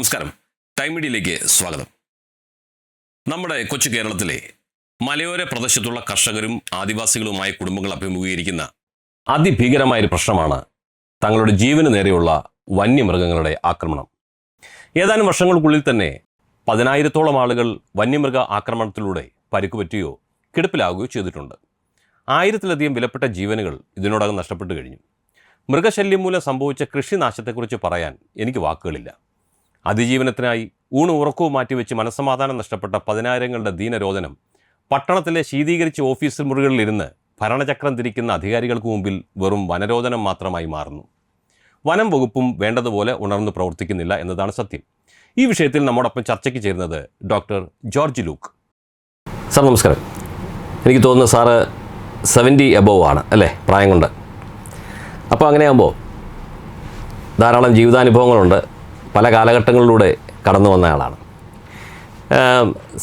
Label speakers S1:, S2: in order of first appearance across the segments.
S1: നമസ്കാരം. ടൈം മീഡിയയിലേക്ക് സ്വാഗതം. നമ്മുടെ കൊച്ചു കേരളത്തിലെ മലയോര പ്രദേശത്തുള്ള കർഷകരും ആദിവാസികളുമായ കുടുംബങ്ങൾ അഭിമുഖീകരിക്കുന്ന അതിഭീകരമായ ഒരു പ്രശ്നമാണ് തങ്ങളുടെ ജീവന് നേരെയുള്ള വന്യമൃഗങ്ങളുടെ ആക്രമണം. ഏതാനും വർഷങ്ങൾക്കുള്ളിൽ തന്നെ പതിനായിരത്തോളം ആളുകൾ വന്യമൃഗ ആക്രമണത്തിലൂടെ പരിക്കുപറ്റുകയോ കിടപ്പിലാവുകയോ ചെയ്തിട്ടുണ്ട്. ആയിരത്തിലധികം വിലപ്പെട്ട ജീവനുകൾ ഇതിനോടകം നഷ്ടപ്പെട്ടു കഴിഞ്ഞു മൃഗശല്യം മൂലം സംഭവിച്ച കൃഷിനാശത്തെക്കുറിച്ച് പറയാൻ എനിക്ക് വാക്കുകളില്ല. അതിജീവനത്തിനായി ഊണ് ഉറക്കവും മാറ്റിവെച്ച് മനസ്സമാധാനം നഷ്ടപ്പെട്ട പതിനായിരങ്ങളുടെ ദീനരോധനം പട്ടണത്തിലെ ശീതീകരിച്ച ഓഫീസ് മുറികളിലിരുന്ന് ഭരണചക്രം തിരിക്കുന്ന അധികാരികൾക്ക് മുമ്പിൽ വെറും വനരോധനം മാത്രമായി മാറുന്നു. വനം വകുപ്പും വേണ്ടതുപോലെ ഉണർന്നു പ്രവർത്തിക്കുന്നില്ല എന്നതാണ് സത്യം. ഈ വിഷയത്തിൽ നമ്മോടൊപ്പം ചർച്ചയ്ക്ക് ചേരുന്നത് ഡോക്ടർ ജോർജ് ലൂക്ക്. സാർ നമസ്കാരം. എനിക്ക് തോന്നുന്നു സാറ് സെവന്റി എബോവ് ആണ് അല്ലേ? പ്രായം കൊണ്ട്. അപ്പോൾ അങ്ങനെയാകുമ്പോൾ ധാരാളം ജീവിതാനുഭവങ്ങളുണ്ട്. പല കാലഘട്ടങ്ങളിലൂടെ കടന്നു വന്ന ആളാണ്.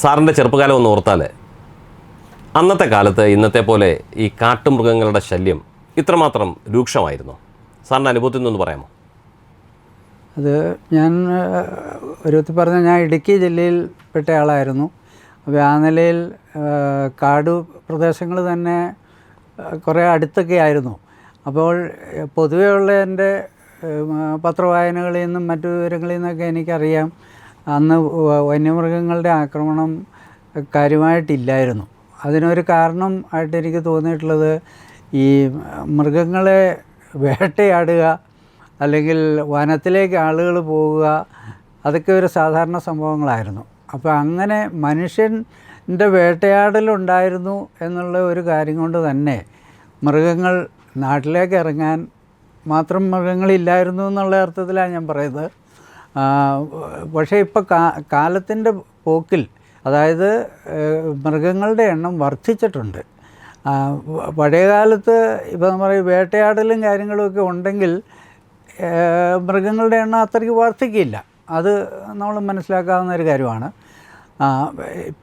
S1: സാറിന്റെ ചെറുപ്പകാലം ഒന്ന് ഓർത്താൽ അന്നത്തെ കാലത്ത് ഇന്നത്തെ പോലെ ഈ കാട്ടുമൃഗങ്ങളുടെ ശല്യം ഇത്രമാത്രം രൂക്ഷമായിരുന്നു. സാറിന്റെ അനുഭവത്തിൽ നിന്നൊന്ന് പറയാമോ?
S2: അത് ഞാൻ ഒരു പറഞ്ഞ ഞാൻ ഇടുക്കി ജില്ലയിൽ പെട്ട ആളായിരുന്നു. അപ്പോൾ ആ നിലയിൽ കാട് പ്രദേശങ്ങൾ തന്നെ കുറേ അടുത്തൊക്കെ ആയിരുന്നു. അപ്പോൾ പൊതുവേ ഉള്ള എന്റെ പത്രവായനകളിൽ നിന്നും മറ്റു വിവരങ്ങളിൽ നിന്നൊക്കെ എനിക്കറിയാം. അന്ന് വന്യമൃഗങ്ങളുടെ ആക്രമണം കാര്യമായിട്ടില്ലായിരുന്നു. അതിനൊരു കാരണം ആയിട്ട് എനിക്ക് തോന്നിയിട്ടുള്ളത് ഈ മൃഗങ്ങളെ വേട്ടയാടുക അല്ലെങ്കിൽ വനത്തിലേക്ക് ആളുകൾ പോവുക അതൊക്കെ ഒരു സാധാരണ സംഭവങ്ങളായിരുന്നു. അപ്പോൾ അങ്ങനെ മനുഷ്യന്റെ വേട്ടയാടലുണ്ടായിരുന്നു എന്നുള്ള ഒരു കാര്യം കൊണ്ട് തന്നെ മൃഗങ്ങൾ നാട്ടിലേക്ക് ഇറങ്ങാൻ മാത്രം മൃഗങ്ങളില്ലായിരുന്നു എന്നുള്ള അർത്ഥത്തിലാണ് ഞാൻ പറയുന്നത്. പക്ഷേ ഇപ്പോൾ കാ കാലത്തിന്റെ പോക്കിൽ അതായത് മൃഗങ്ങളുടെ എണ്ണം വർദ്ധിച്ചിട്ടുണ്ട്. പഴയകാലത്ത് ഇപ്പോൾ നമ്മൾ വേട്ടയാടലും കാര്യങ്ങളുമൊക്കെ ഉണ്ടെങ്കിൽ മൃഗങ്ങളുടെ എണ്ണം അത്രയ്ക്ക് വർദ്ധിക്കില്ല. അത് നമ്മൾ മനസ്സിലാക്കാവുന്ന ഒരു കാര്യമാണ്.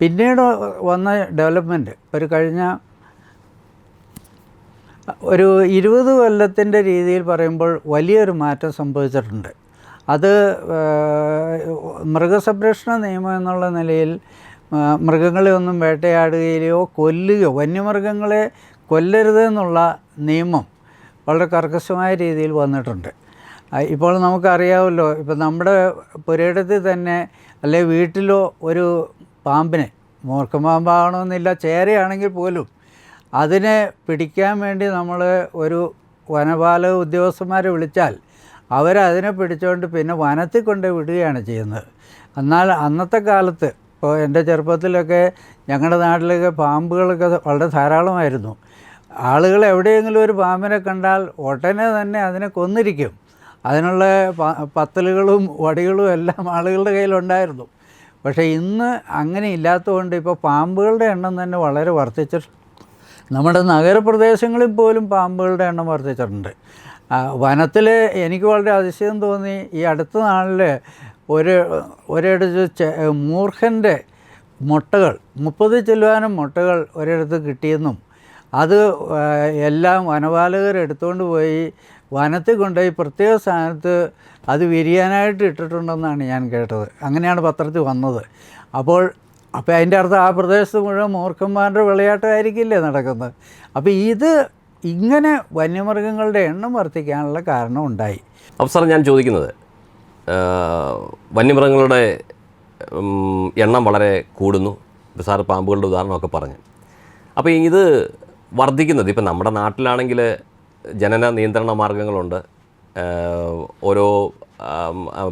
S2: പിന്നീട് വന്ന ഡെവലപ്മെന്റ് ഒരു കഴിഞ്ഞ ഒരു ഇരുപത് കൊല്ലത്തിന്റെ രീതിയിൽ പറയുമ്പോൾ വലിയൊരു മാറ്റം സംഭവിച്ചിട്ടുണ്ട്. അത് മൃഗസംരക്ഷണ നിയമം എന്നുള്ള നിലയിൽ മൃഗങ്ങളെ ഒന്നും വേട്ടയാടുകയോ കൊല്ലുകയോ വന്യമൃഗങ്ങളെ കൊല്ലരുതെന്നുള്ള നിയമം വളരെ കർക്കശമായ രീതിയിൽ വന്നിട്ടുണ്ട്. ഇപ്പോൾ നമുക്കറിയാമല്ലോ ഇപ്പം നമ്മുടെ പുരയിടത്തിൽ തന്നെ അല്ലെ വീട്ടിലോ ഒരു പാമ്പിനെ മൂർഖൻ പാമ്പാകണമെന്നില്ല ചേരയാണെങ്കിൽ പോലും അതിനെ പിടിക്കാൻ വേണ്ടി നമ്മൾ ഒരു വനപാലക ഉദ്യോഗസ്ഥന്മാരെ വിളിച്ചാൽ അവരതിനെ പിടിച്ചുകൊണ്ട് പിന്നെ വനത്തിൽ കൊണ്ട് വിടുകയാണ് ചെയ്യുന്നത്. എന്നാൽ അന്നത്തെ കാലത്ത് ഇപ്പോൾ എന്റെ ചെറുപ്പത്തിലൊക്കെ ഞങ്ങളുടെ നാട്ടിലൊക്കെ പാമ്പുകളൊക്കെ വളരെ ധാരാളമായിരുന്നു. ആളുകൾ എവിടെയെങ്കിലും ഒരു പാമ്പിനെ കണ്ടാൽ ഉടനെ തന്നെ അതിനെ കൊന്നിരിക്കും. അതിനുള്ള പത്തലുകളും വടികളും എല്ലാം ആളുകളുടെ കയ്യിലുണ്ടായിരുന്നു. പക്ഷേ ഇന്ന് അങ്ങനെ ഇല്ലാത്തതുകൊണ്ട് ഇപ്പോൾ പാമ്പുകളുടെ എണ്ണം തന്നെ വളരെ വർദ്ധിച്ചിട്ടുണ്ട്. നമ്മുടെ നഗരപ്രദേശങ്ങളിൽ പോലും പാമ്പുകളുടെ എണ്ണം വർദ്ധിച്ചിട്ടുണ്ട്. വനത്തിൽ എനിക്ക് വളരെ അതിശയം തോന്നി ഈ അടുത്ത നാളിൽ ഒരു ഒരിടത്ത് മൂർഖന്റെ മുട്ടകൾ മുപ്പത് ചെല്ലുവാനും മുട്ടകൾ ഒരിടത്ത് കിട്ടിയെന്നും അത് എല്ലാം വനപാലകർ എടുത്തുകൊണ്ട് പോയി വനത്തിൽ കൊണ്ടുപോയി പ്രത്യേക സ്ഥാനത്ത് അത് വിരിയാനായിട്ട് ഇട്ടിട്ടുണ്ടെന്നാണ് ഞാൻ കേട്ടത്. അങ്ങനെയാണ് പത്രത്തിൽ വന്നത്. അപ്പോൾ അപ്പോൾ അതിന്റെ അർത്ഥം ആ പ്രദേശത്ത് മുഴുവൻ മൂർഖന്മാരുടെ വിളയാട്ടമായിരിക്കില്ലേ നടക്കുന്നത്? അപ്പോൾ ഇത് ഇങ്ങനെ വന്യമൃഗങ്ങളുടെ എണ്ണം വർദ്ധിക്കാനുള്ള കാരണം ഉണ്ടായി
S1: സാർ ഞാൻ ചോദിക്കുന്നത് വന്യമൃഗങ്ങളുടെ എണ്ണം വളരെ കൂടുന്നു. സാർ പാമ്പുകളുടെ ഉദാഹരണമൊക്കെ പറഞ്ഞു. അപ്പോൾ ഇത് വർദ്ധിക്കുന്നത് ഇപ്പം നമ്മുടെ നാട്ടിലാണെങ്കിൽ ജനന നിയന്ത്രണ മാർഗങ്ങളുണ്ട്. ഓരോ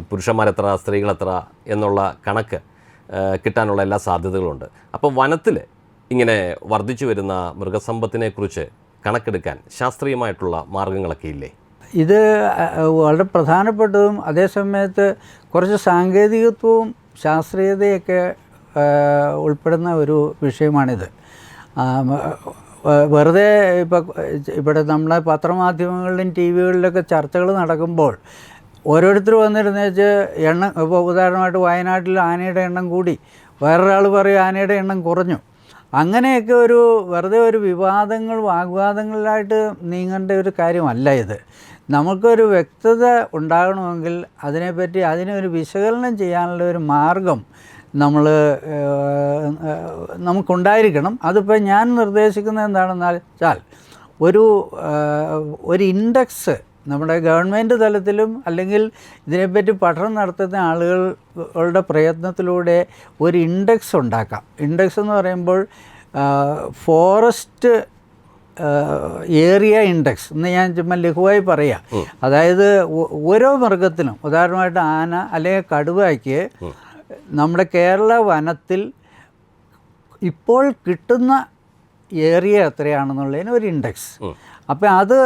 S1: പുരുഷന്മാരെത്ര സ്ത്രീകളെത്ര എന്നുള്ള കണക്ക് കിട്ടാനുള്ള എല്ലാ സാധ്യതകളുണ്ട്. അപ്പോൾ വനത്തിൽ ഇങ്ങനെ വർദ്ധിച്ചു വരുന്ന മൃഗസമ്പത്തിനെക്കുറിച്ച് കണക്കെടുക്കാൻ ശാസ്ത്രീയമായിട്ടുള്ള മാർഗങ്ങളൊക്കെ ഇല്ലേ?
S2: ഇത് വളരെ പ്രധാനപ്പെട്ടതും അതേസമയത്ത് കുറച്ച് സാങ്കേതികത്വവും ശാസ്ത്രീയതയൊക്കെ ഉൾപ്പെടുന്ന ഒരു വിഷയമാണിത്. വെറുതെ ഇപ്പോൾ ഇവിടെ നമ്മളെ പത്രമാധ്യമങ്ങളിലും ടി വികളിലൊക്കെ ചർച്ചകൾ നടക്കുമ്പോൾ ഓരോരുത്തർ വന്നിരുന്ന വെച്ച് എണ്ണം ഇപ്പോൾ ഉദാഹരണമായിട്ട് വയനാട്ടിൽ ആനയുടെ എണ്ണം കൂടി. വേറൊരാൾ പറയും ആനയുടെ എണ്ണം കുറഞ്ഞു. അങ്ങനെയൊക്കെ ഒരു വെറുതെ ഒരു വിവാദങ്ങൾ വാഗ്വാദങ്ങളിലായിട്ട് നീങ്ങേണ്ട ഒരു കാര്യമല്ല ഇത്. നമുക്കൊരു വ്യക്തത ഉണ്ടാകണമെങ്കിൽ അതിനെപ്പറ്റി അതിനൊരു വിശകലനം ചെയ്യാനുള്ള ഒരു മാർഗം നമ്മൾ നമുക്കുണ്ടായിരിക്കണം. അതിപ്പോൾ ഞാൻ നിർദ്ദേശിക്കുന്നത് എന്താണെന്നാൽ വെച്ചാൽ ഒരു ഒരു ഇൻഡെക്സ് നമ്മുടെ ഗവൺമെന്റ് തലത്തിലും അല്ലെങ്കിൽ ഇതിനെപ്പറ്റി പഠനം നടത്തുന്ന ആളുകളുടെ പ്രയത്നത്തിലൂടെ ഒരു ഇൻഡെക്സ് ഉണ്ടാക്കാം. ഇൻഡെക്സ് എന്ന് പറയുമ്പോൾ ഫോറസ്റ്റ് ഏരിയ ഇൻഡെക്സ് എന്ന് ഞാൻ ചുമ്മാ ലഘുവായി പറയാം. അതായത് ഓരോ മൃഗത്തിനും ഉദാഹരണമായിട്ട് ആന അല്ലെങ്കിൽ കടുവയ്ക്ക് നമ്മുടെ കേരള വനത്തിൽ ഇപ്പോൾ കിട്ടുന്ന ഏരിയ എത്രയാണെന്നുള്ളതിന് ഒരു ഇൻഡെക്സ് അപ്പോൾ അത്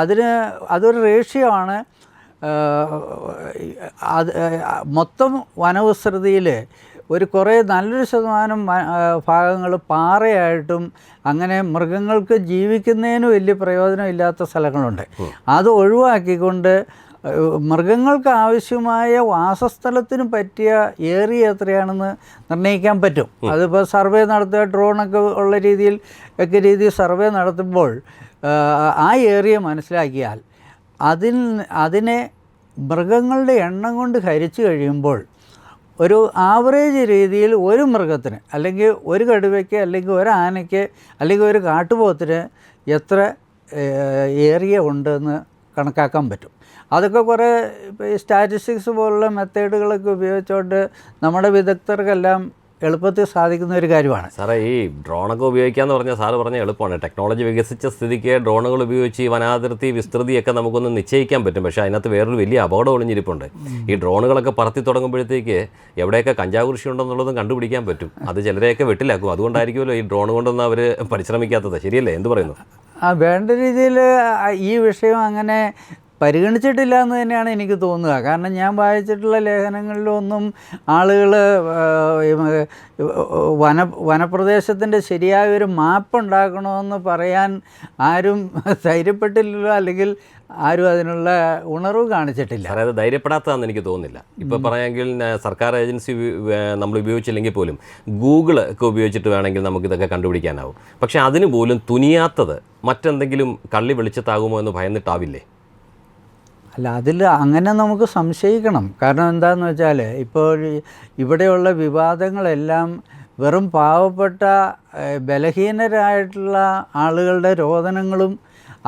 S2: അതിന് അതൊരു റേഷ്യോ ആണ് ഏഹ്, അത് മൊത്തം വനവിസ്തൃതിയിൽ ഒരു കുറേ നല്ലൊരു ശതമാനം ഭാഗങ്ങൾ പാറയായിട്ടും അങ്ങനെ മൃഗങ്ങൾക്ക് ജീവിക്കുന്നതിന് വലിയ പ്രയോജനമില്ലാത്ത സ്ഥലങ്ങളുണ്ട്. അത് ഒഴിവാക്കിക്കൊണ്ട് മൃഗങ്ങൾക്ക് ആവശ്യമായ വാസസ്ഥലത്തിന് പറ്റിയ ഏറിയ എത്രയാണെന്ന് നിർണയിക്കാൻ പറ്റും. അതിപ്പോൾ സർവേ നടത്തുക ഡ്രോണൊക്കെ ഉള്ള രീതിയിൽ ഒക്കെ രീതിയിൽ സർവേ നടത്തുമ്പോൾ ആ ഏരിയ മനസ്സിലാക്കിയാൽ അതിൽ അതിനെ മൃഗങ്ങളുടെ എണ്ണം കൊണ്ട് ഹരിച്ചു കഴിയുമ്പോൾ ഒരു ആവറേജ് രീതിയിൽ ഒരു മൃഗത്തിന് അല്ലെങ്കിൽ ഒരു കടുവയ്ക്ക് അല്ലെങ്കിൽ ഒരു ആനയ്ക്ക് അല്ലെങ്കിൽ ഒരു കാട്ടുപോത്തിന് എത്ര ഏറിയ ഉണ്ടെന്ന് കണക്കാക്കാൻ പറ്റും. അതൊക്കെ കുറേ സ്റ്റാറ്റിസ്റ്റിക്സ് പോലുള്ള മെത്തേഡുകളൊക്കെ ഉപയോഗിച്ചുകൊണ്ട് നമ്മുടെ വിദഗ്ധർക്കെല്ലാം എളുപ്പത്തിൽ സാധിക്കുന്ന ഒരു കാര്യമാണ്.
S3: സാറേ ഈ ഡ്രോണൊക്കെ ഉപയോഗിക്കാന്ന് പറഞ്ഞാൽ സാറ് പറഞ്ഞ എളുപ്പമാണ്. ടെക്നോളജി വികസിച്ച സ്ഥിതിക്ക് ഡ്രോണുകൾ ഉപയോഗിച്ച് ഈ വനാതിർത്തി വിസ്തൃതിയൊക്കെ നമുക്കൊന്ന് നിശ്ചയിക്കാൻ പറ്റും. പക്ഷേ അതിനകത്ത് വേറൊരു വലിയ അപകടം ഒളിഞ്ഞിരിപ്പുണ്ട്. ഈ ഡ്രോണുകളൊക്കെ പറത്തി തുടങ്ങുമ്പോഴത്തേക്ക് എവിടെയൊക്കെ കഞ്ചാവ് കൃഷി ഉണ്ടെന്നുള്ളതും കണ്ടുപിടിക്കാൻ പറ്റും. അത് ചിലരെയൊക്കെ വെട്ടിലാക്കും. അതുകൊണ്ടായിരിക്കുമല്ലോ ഈ ഡ്രോൺ കൊണ്ടൊന്നും അവർ പരിശ്രമിക്കാത്തത്. ശരിയല്ലേ? എന്ത് പറയുന്നു?
S2: ആ വേണ്ട രീതിയിൽ ഈ വിഷയം അങ്ങനെ പരിഗണിച്ചിട്ടില്ല എന്ന് തന്നെയാണ് എനിക്ക് തോന്നുക. കാരണം ഞാൻ വായിച്ചിട്ടുള്ള ലേഖനങ്ങളിലൊന്നും ആളുകൾ വന വനപ്രദേശത്തിന്റെ ശരിയായ ഒരു മാപ്പ് ഉണ്ടാക്കണമെന്ന് പറയാൻ ആരും ധൈര്യപ്പെട്ടില്ലല്ലോ അല്ലെങ്കിൽ ആരും അതിനുള്ള ഉണർവ് കാണിച്ചിട്ടില്ല.
S3: അതായത് അത് ധൈര്യപ്പെടാത്തതാണെന്ന് എനിക്ക് തോന്നുന്നില്ല. ഇപ്പോൾ പറയാമെങ്കിൽ സർക്കാർ ഏജൻസി നമ്മൾ ഉപയോഗിച്ചില്ലെങ്കിൽ പോലും ഗൂഗിൾ ഒക്കെ ഉപയോഗിച്ചിട്ട് വേണമെങ്കിൽ നമുക്കിതൊക്കെ കണ്ടുപിടിക്കാനാവും. പക്ഷേ അതിന് പോലും തുനിയാത്തത് മറ്റെന്തെങ്കിലും കള്ളി വെളിച്ചത്താകുമോ എന്ന് ഭയന്നിട്ടാവില്ലേ?
S2: അല്ല അതിൽ അങ്ങനെ നമുക്ക് സംശയിക്കണം. കാരണം എന്താണെന്ന് വെച്ചാൽ ഇപ്പോൾ ഇവിടെയുള്ള വിവാദങ്ങളെല്ലാം വെറും പാവപ്പെട്ട ബലഹീനരായിട്ടുള്ള ആളുകളുടെ രോദനങ്ങളും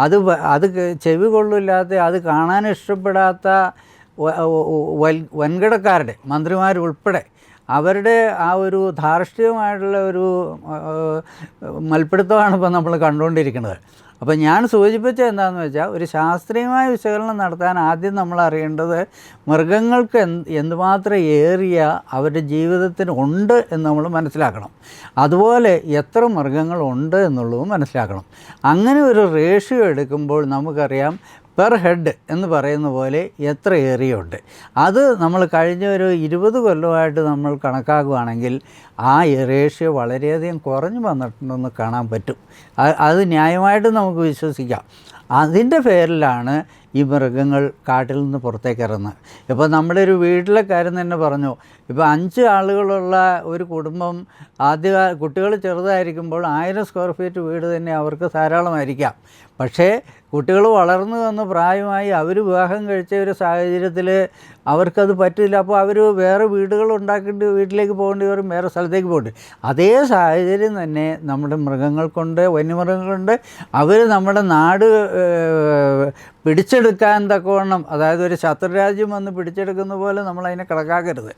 S2: അത് അത് ചെവി കൊള്ളില്ലാത്ത അത് കാണാൻ ഇഷ്ടപ്പെടാത്ത വൻകിടക്കാരുടെ മന്ത്രിമാരുൾപ്പെടെ അവരുടെ ആ ഒരു ധാർഷ്ട്യമായിട്ടുള്ള ഒരു മൽപ്പിടുത്തമാണ് ഇപ്പോൾ നമ്മൾ കണ്ടുകൊണ്ടിരിക്കുന്നത്. അപ്പോൾ ഞാൻ സൂചിപ്പിച്ച എന്താണെന്ന് വെച്ചാൽ ഒരു ശാസ്ത്രീയമായ വിശകലനം നടത്താൻ ആദ്യം നമ്മൾ അറിയേണ്ടത് മൃഗങ്ങൾക്ക് എന്ത് എന്തുമാത്രം ഏറിയ അവരുടെ ജീവിതത്തിന് ഉണ്ട് എന്ന് നമ്മൾ മനസ്സിലാക്കണം. അതുപോലെ എത്ര മൃഗങ്ങളുണ്ട് എന്നുള്ളതും മനസ്സിലാക്കണം. അങ്ങനെ ഒരു റേഷ്യോ എടുക്കുമ്പോൾ നമുക്കറിയാം പെർ ഹെഡ് എന്ന് പറയുന്ന പോലെ എത്ര ഏറിയുണ്ട് അത് നമ്മൾ കഴിഞ്ഞ ഒരു ഇരുപത് കൊല്ലമായിട്ട് നമ്മൾ കണക്കാക്കുകയാണെങ്കിൽ ആ റേഷ്യോ വളരെയധികം കുറഞ്ഞു വന്നിട്ടുണ്ടെന്ന് കാണാൻ പറ്റും. അത് ന്യായമായിട്ട് നമുക്ക് വിശ്വസിക്കാം. അതിന്റെ പേരിലാണ് ഈ മൃഗങ്ങൾ കാട്ടിൽ നിന്ന് പുറത്തേക്ക് ഇറങ്ങുന്നത്. ഇപ്പോൾ നമ്മുടെ ഒരു വീട്ടിലെ കാര്യം തന്നെ പറഞ്ഞു. ഇപ്പോൾ അഞ്ച് ആളുകളുള്ള ഒരു കുടുംബം ആദ്യ കുട്ടികൾ ചെറുതായിരിക്കുമ്പോൾ ആയിരം സ്ക്വയർ ഫീറ്റ് വീട് തന്നെ അവർക്ക് ധാരാളമായിരിക്കാം. പക്ഷേ കുട്ടികൾ വളർന്നു വന്ന് പ്രായമായി അവർ വിവാഹം കഴിച്ച ഒരു സാഹചര്യത്തിൽ അവർക്കത് പറ്റില്ല. അപ്പോൾ അവർ വേറെ വീടുകൾ ഉണ്ടാക്കിയിട്ട് വീട്ടിലേക്ക് പോകേണ്ടി വരും വേറെ സ്ഥലത്തേക്ക് പോകേണ്ടി അതേ സാഹചര്യം തന്നെ നമ്മുടെ മൃഗങ്ങൾക്കുണ്ട് വന്യമൃഗങ്ങളുണ്ട് അവർ നമ്മുടെ നാട് പിടിച്ചെടുക്കാൻ തക്കവണ്ണം അതായത് ഒരു ശത്രുരാജ്യം വന്ന് പിടിച്ചെടുക്കുന്ന പോലെ നമ്മളതിനെ കണക്കാക്കരുത്.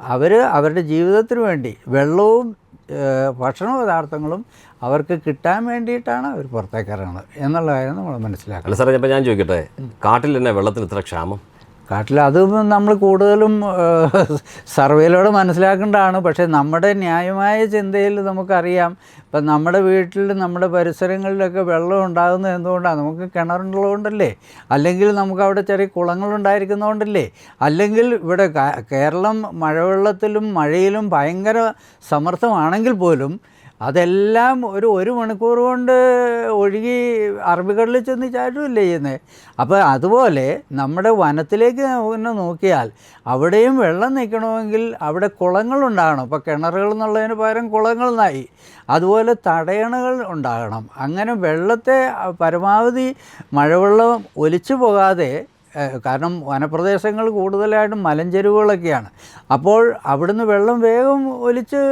S2: അവർ അവരുടെ ജീവിതത്തിന് വേണ്ടി വെള്ളവും ഭക്ഷണ പദാർത്ഥങ്ങളും അവർക്ക് കിട്ടാൻ വേണ്ടിയിട്ടാണ് അവർ പുറത്തേക്ക് ഇറങ്ങുന്നത് എന്നുള്ള കാര്യം നമ്മൾ
S3: മനസ്സിലാക്കുന്നത് സാറേ ഞാൻ ചോദിക്കട്ടെ? കാട്ടിൽ തന്നെ വെള്ളത്തിന് ഇത്ര ക്ഷാമം?
S2: കാട്ടിൽ അത് നമ്മൾ കൂടുതലും സർവേയിലൂടെ മനസ്സിലാക്കേണ്ടതാണ്. പക്ഷേ നമ്മുടെ ന്യായമായ ചിന്തയിൽ നമുക്കറിയാം. ഇപ്പം നമ്മുടെ വീട്ടിൽ നമ്മുടെ പരിസരങ്ങളിലൊക്കെ വെള്ളം ഉണ്ടാകുന്നത് എന്തുകൊണ്ടാണ് നമുക്ക് കിണറുള്ളതുകൊണ്ടല്ലേ? അല്ലെങ്കിൽ നമുക്ക് അവിടെ ചെറിയ കുളങ്ങളുണ്ടായിരിക്കുന്നതുകൊണ്ടല്ലേ? അല്ലെങ്കിൽ ഇവിടെ കേരളം മഴവെള്ളത്തിലും മഴയിലും ഭയങ്കര സമർത്ഥമാണെങ്കിൽ പോലും അതെല്ലാം ഒരു ഒരു മണിക്കൂർ കൊണ്ട് ഒഴുകി അറബിക്കടലിൽ ചെന്ന് ചാടുകയല്ലേ ചെയ്യുന്നത് അപ്പോൾ അതുപോലെ നമ്മുടെ വനത്തിലേക്ക് പിന്നെ നോക്കിയാൽ അവിടെയും വെള്ളം നിൽക്കണമെങ്കിൽ അവിടെ കുളങ്ങളുണ്ടാകണം ഇപ്പോൾ കിണറുകൾ എന്നുള്ളതിന് പകരം കുളങ്ങൾ നായി. അതുപോലെ തടയണകൾ ഉണ്ടാകണം. അങ്ങനെ വെള്ളത്തെ പരമാവധി മഴവെള്ളം ഒലിച്ചു പോകാതെ കാരണം വനപ്രദേശങ്ങൾ കൂടുതലായിട്ടും മലഞ്ചെരുവുകളൊക്കെയാണ്. അപ്പോൾ അവിടുന്ന് വെള്ളം വേഗം ഒലിച്ച്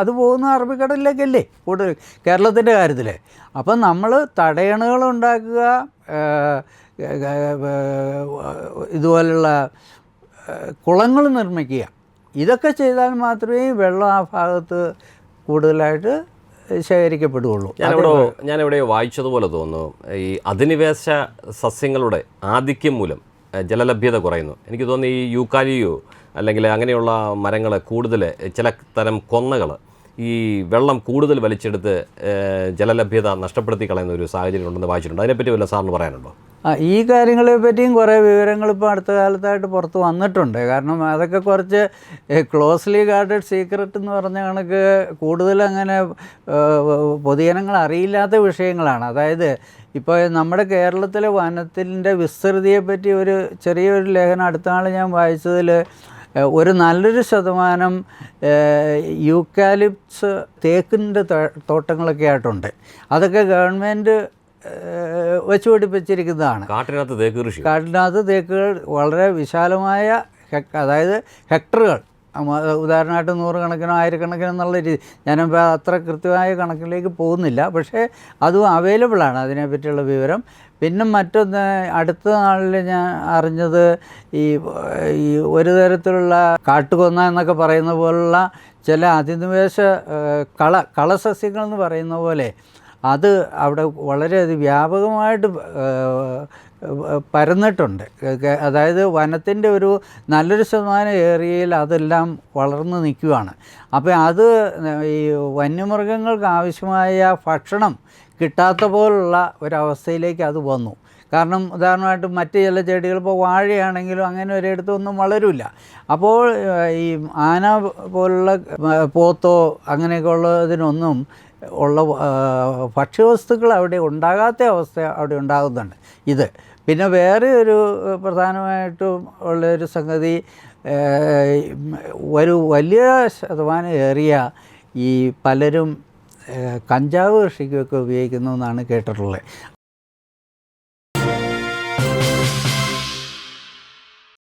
S2: അത് പോകുന്ന അറബിക്കടലിലേക്കല്ലേ കൂടുതൽ കേരളത്തിന്റെ കാര്യത്തിൽ അപ്പം നമ്മൾ തടയണകൾ ഉണ്ടാക്കുക ഇതുപോലുള്ള കുളങ്ങൾ നിർമ്മിക്കുക. ഇതൊക്കെ ചെയ്താൽ മാത്രമേ വെള്ളം ആ ഭാഗത്ത് കൂടുതലായിട്ട് ശേഖരിക്കപ്പെടുകയുള്ളൂ.
S3: ഞാനിവിടെ ഞാനിവിടെ വായിച്ചതുപോലെ തോന്നുന്നു ഈ അധിനിവേശ സസ്യങ്ങളുടെ ആധിക്യം മൂലം ജലലഭ്യത കുറയുന്നു. എനിക്ക് തോന്നുന്നു ഈ യൂക്കാലിയോ അല്ലെങ്കിൽ അങ്ങനെയുള്ള മരങ്ങൾ കൂടുതൽ ചില തരം കൊന്നകൾ ഈ വെള്ളം കൂടുതൽ വലിച്ചെടുത്ത് ജലലഭ്യത നഷ്ടപ്പെടുത്തി കളയുന്ന ഒരു സാഹചര്യം ഉണ്ടെന്ന് വായിച്ചിട്ടുണ്ട്. അതിനെപ്പറ്റി വല്ല സാറിന് പറയാനുണ്ടോ?
S2: ആ ഈ കാര്യങ്ങളെ പറ്റിയും കുറേ വിവരങ്ങൾ ഇപ്പോൾ അടുത്ത കാലത്തായിട്ട് പുറത്ത് വന്നിട്ടുണ്ട്. കാരണം അതൊക്കെ കുറച്ച് ക്ലോസ്ലി ഗാർഡഡ് സീക്രട്ട് എന്ന് പറഞ്ഞ കണക്ക് കൂടുതൽ അങ്ങനെ പൊതുജനങ്ങൾ അറിയില്ലാത്ത വിഷയങ്ങളാണ്. അതായത് ഇപ്പോൾ നമ്മുടെ കേരളത്തിലെ വനത്തിന്റെ വിസ്തൃതിയെപ്പറ്റി ഒരു ചെറിയൊരു ലേഖനം അടുത്ത നാൾ ഞാൻ വായിച്ചതിൽ ഒരു നല്ലൊരു ശതമാനം യൂക്കാലിപ്സ് തേക്കിന്റെ തോട്ടങ്ങളൊക്കെ ആയിട്ടുണ്ട്. അതൊക്കെ ഗവൺമെന്റ് വെച്ചു പിടിപ്പിച്ചിരിക്കുന്നതാണ്.
S3: കാട്ടിനകത്ത് തേക്ക് കൃഷി
S2: കാട്ടിനകത്ത് തേക്കുകൾ വളരെ വിശാലമായ ഹെക് അതായത് ഹെക്ടറുകൾ. ഉദാഹരണമായിട്ട് നൂറുകണക്കിനോ ആയിരക്കണക്കിനോ എന്നുള്ള രീതി. ഞാനിപ്പോൾ അത്ര കൃത്യമായ കണക്കിലേക്ക് പോകുന്നില്ല. പക്ഷേ അതും അവൈലബിളാണ് അതിനെപ്പറ്റിയുള്ള വിവരം. പിന്നെ മറ്റൊന്ന് അടുത്ത നാളിൽ ഞാൻ അറിഞ്ഞത് ഈ ഈ ഒരു തരത്തിലുള്ള കാട്ടുകൊന്ന എന്നൊക്കെ പറയുന്ന പോലുള്ള ചില അതിനിവേശ കള കളസസ്യങ്ങൾ എന്ന് പറയുന്ന പോലെ അത് അവിടെ വളരെ വ്യാപകമായിട്ട് പരന്നിട്ടുണ്ട്. അതായത് വനത്തിന്റെ ഒരു നല്ലൊരു ശതമാനം ഏരിയയിൽ അതെല്ലാം വളർന്നു നിൽക്കുകയാണ്. അപ്പോൾ അത് ഈ വന്യമൃഗങ്ങൾക്ക് ആവശ്യമായ ഭക്ഷണം കിട്ടാത്ത പോലുള്ള ഒരവസ്ഥയിലേക്ക് അത് വന്നു. കാരണം ഉദാഹരണമായിട്ട് മറ്റ് ചില ചെടികൾ ഇപ്പോൾ വാഴയാണെങ്കിലും അങ്ങനെ ഒരിടത്തൊന്നും വളരില്ല അപ്പോൾ ഈ ആന പോലുള്ള പോത്തോ അങ്ങനെയൊക്കെ ഉള്ളതിനൊന്നും ഉള്ള ഭക്ഷ്യവസ്തുക്കൾ അവിടെ ഉണ്ടാകാത്ത അവസ്ഥ അവിടെ ഉണ്ടാകുന്നുണ്ട്. ഇത് പിന്നെ വേറെ ഒരു പ്രധാനമായിട്ടും ഉള്ളൊരു സംഗതി ഒരു വലിയ ശതമാനം ഏറിയ ഈ പലരും കഞ്ചാവ് കൃഷിക്കൊക്കെ ഉപയോഗിക്കുന്നു എന്നാണ് കേട്ടിട്ടുള്ളത്.